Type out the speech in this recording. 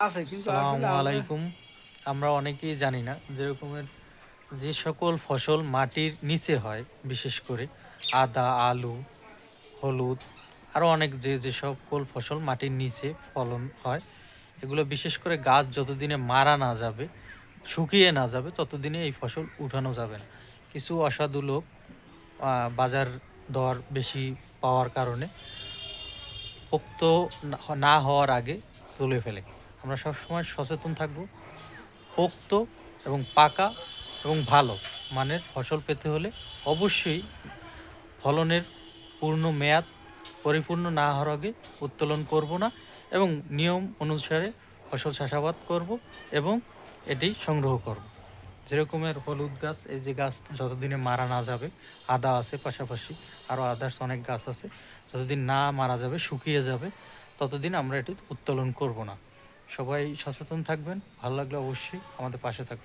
আছে কিন্তু আসলে আমরা- আলাইকুম। আমরা অনেকেই জানি না যেরকমের যে সকল ফসল মাটির নিচে হয় বিশেষ করে আদা আলু হলুদ আরও অনেক যে যে সকল ফসল মাটির নিচে ফলন হয় এগুলো বিশেষ করে গাছ যতদিনে মারা না যাবে শুকিয়ে না যাবে ততদিনে এই ফসল উঠানো যাবে না। কিছু অসাধু লোক বাজার দর বেশি পাওয়ার কারণে পোক্ত না- না হওয়ার আগে তুলে ফেলে। আমরা সবসময় সচেতন থাকব। পোক্ত এবং পাকা এবং ভালো মানের ফসল পেতে হলে অবশ্যই ফলনের পূর্ণ মেয়াদ পরিপূর্ণ না হওয়ার আগে উত্তোলন করব না এবং নিয়ম অনুসারে ফসল চাষাবাদ করব এবং এটি সংগ্রহ করব। যেরকমের হলুদ গাছ, এই যে গাছ যতদিনে মারা না যাবে, আদা আছে পাশাপাশি আরও আদার্স অনেক গাছ আছে, যতদিন না মারা যাবে, শুকিয়ে যাবে, ততদিন আমরা এটি উত্তোলন করব না। সবাই সচেতন থাকবেন ভালো লাগলে অবশ্যই আমাদের পাশে থাকবেন